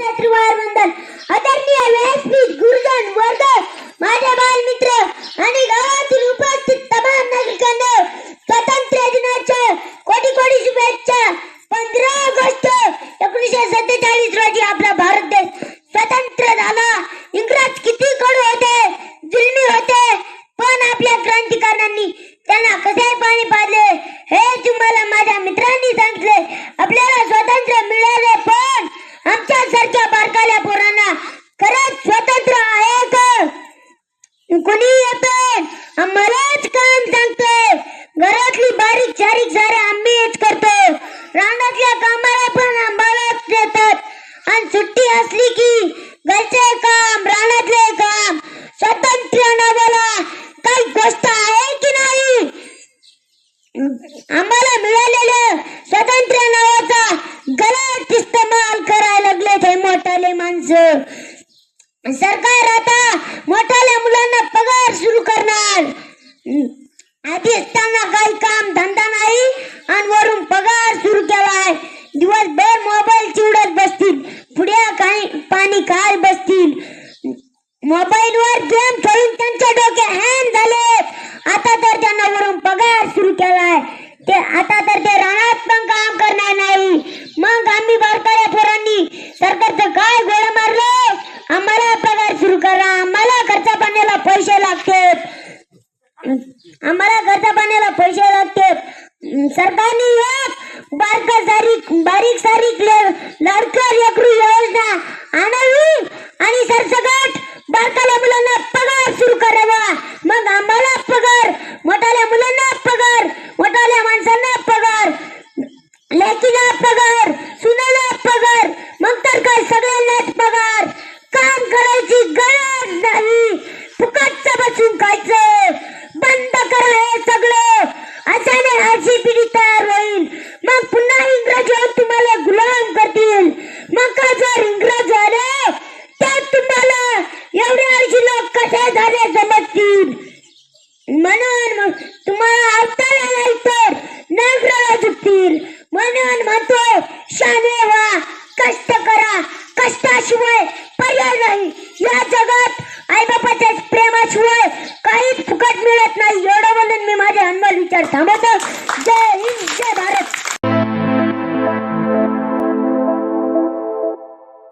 त्रिवार वंदन आदरणीय व्यासपीठ गुरुजन वर्ग माझे बालमित्र आणि गावातील उपस्थित तमाम नागरिकांना स्वातंत्र्य दिनाच्या कोटी कोटी शुभेच्छा. पंधरा ऑगस्ट एकोणीसशे सत्तेचाळीस रोजी आपला भारत देश स्वतंत्र आमच्या बारकाल्या पोरांना खरंच स्वतंत्र आहे का? कोणी येते? मलाच काम सांगते घरातली बारीक सारीक सारे आम्हीच करतो. रानातल्या कामाला पण आम्हालाच देतात. आणि सुट्टी असली की घरचे काम रानातले काम स्वतंत्र नावाला काही गोष्ट आहे की नाही आम्हाला मिळालेलं स्वातंत्र्य नावाचा गलत इस्तेमाल करायला लागले ते मोठाले सरकार आता मोठ्या मुलांना पगार सुरू करणार. आधी असताना काही काम धंदा नाही आणि वरून पगार सुरू केलाय. दिवसभर मोबाईल चिवडत बसतील पुढे काही पाणी काय बसतील. मोबाईल वर गेम खेळून त्यांच्या डोके हॅन झाले आता तर त्यांना वरून पगार सुरू केलाय. ते आता तर ते रानात पण काम करणार नाही. मग आम्ही बारकाया पोरांनी. सरकारचं काय गोळा मारलं आम्हाला पगार सुरू करा आम्हाला खर्चा पाण्याला पैसे लागतात आम्हाला खर्चा पाण्याला पैसे लागते सरकारने एक बारक सारीक बारीक सारीक लाडकर एकरू योजना आणावी आणि सरसकट बारकाल्या मुलांना पगार सुरू करावा. मग आम्हाला पगार मोठाल्या मुलांना पगार मोठाल्या माणसांना पगार लेकीला पगार सुनेला पगार. मग तर काय सगळ्यांनाच अशाने तयार होईल मग पुन्हा इंग्रज येऊन तुम्हाला गुलाम करतील. मग का जर इंग्रज आले तर तुम्हाला एवढे ऐंशी लोक कसे झाले समजतील म्हणून मग तुम्हाला अवताला नाही तर नगराला झुकतील म्हणून म्हणतो शाने व्हा कष्ट करा. कष्टाशिवाय पर्याय नाही. या जगात